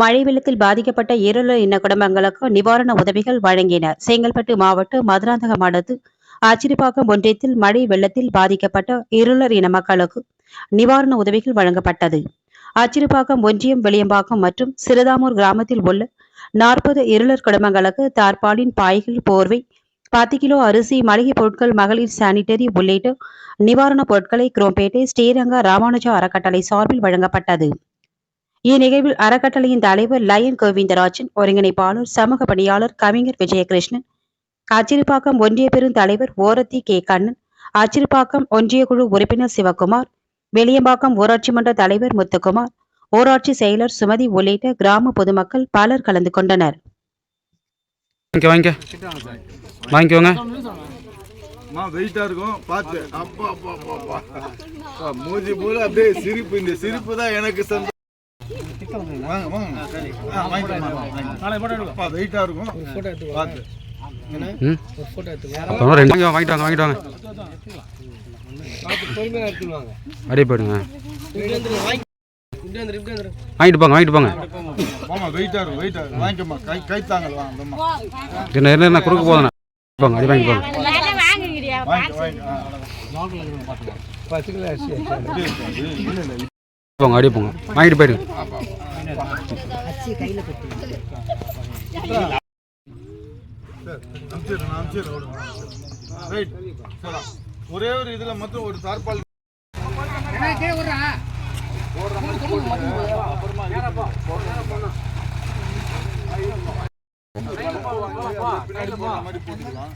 மழை வெள்ளத்தில் பாதிக்கப்பட்ட இருளர் இன குடும்பங்களுக்கு நிவாரண உதவிகள் வழங்கினர் செங்கல்பட்டு மாவட்டம் மதுராந்தக அடுத்து ஆச்சிரிப்பாக்கம் ஒன்றியத்தில் மழை வெள்ளத்தில் பாதிக்கப்பட்ட இருளர் இன மக்களுக்கு நிவாரண உதவிகள் வழங்கப்பட்டது. ஆச்சிரிப்பாக்கம் ஒன்றியம் வெளியம்பாக்கம் மற்றும் சிறுதாமூர் கிராமத்தில் உள்ள நாற்பது இருளர் குடும்பங்களுக்கு தார்பாலின் பாய்கள் போர்வை பத்து கிலோ அரிசி மளிகை பொருட்கள் மகளிர் சானிட்டரி உள்ளிட்ட நிவாரணப் பொருட்களை குரோம்பேட்டை ஸ்ரீரங்கா ராமானுஜா அறக்கட்டளை சார்பில் வழங்கப்பட்டது. இந்நிகழ்வில் அறக்கட்டளையின் தலைவர் லயன் கோவிந்தராஜன் ஒருங்கிணைப்பாளர் சமூக பணியாளர் கவிஞர் விஜயகிருஷ்ணன் அச்சிறுப்பாக்கம் ஒன்றிய பெருந்தலைவர் ஓரத்தி கே. கண்ணன் அச்சிறுப்பாக்கம் ஒன்றிய குழு உறுப்பினர் சிவகுமார் வெளியம்பாக்கம் ஊராட்சி மன்ற தலைவர் முத்துக்குமார் ஊராட்சி செயலர் சுமதி உள்ளிட்ட கிராம பொதுமக்கள் பலர் கலந்து கொண்டனர். வாங்கிக்க வாங்கிக்க வாங்கிக்கோங்க. அம்மா வெயிட்டா இருக்கும். பார்த்து அப்பா அப்பா அப்பா அப்பா. அப்பா, மூஞ்சி போல அப்படியே சிரிப்பு இந்த சிரிப்பு தான் எனக்கு சந்தோஷம். வாங்க வாங்க. ஆ, வாங்கிக்கோங்க, இருக்கும் பார்த்து ரெண்டு வாங்கிட்டு வாங்க வாங்கிட்டு வாங்க. அப்படியே போயிடுங்க. வாங்கிட்டு போங்க வாங்கிட்டு போங்க. வெயிட்டா இருக்கும் வெயிட்டா வாங்கிக்கோமா கை என்ன என்ன என்ன குறுக்கு போதுண்ணே போங்க அடி வாங்கி போங்க. போங்க அடி போங்க. வாங்கிட்டு போயிடுங்க. விடுங்க. ரைட் சரி ஒரே ஒரு இதுல மட்டும் ஒரு தார்பால் போட்டுக்கலாம்.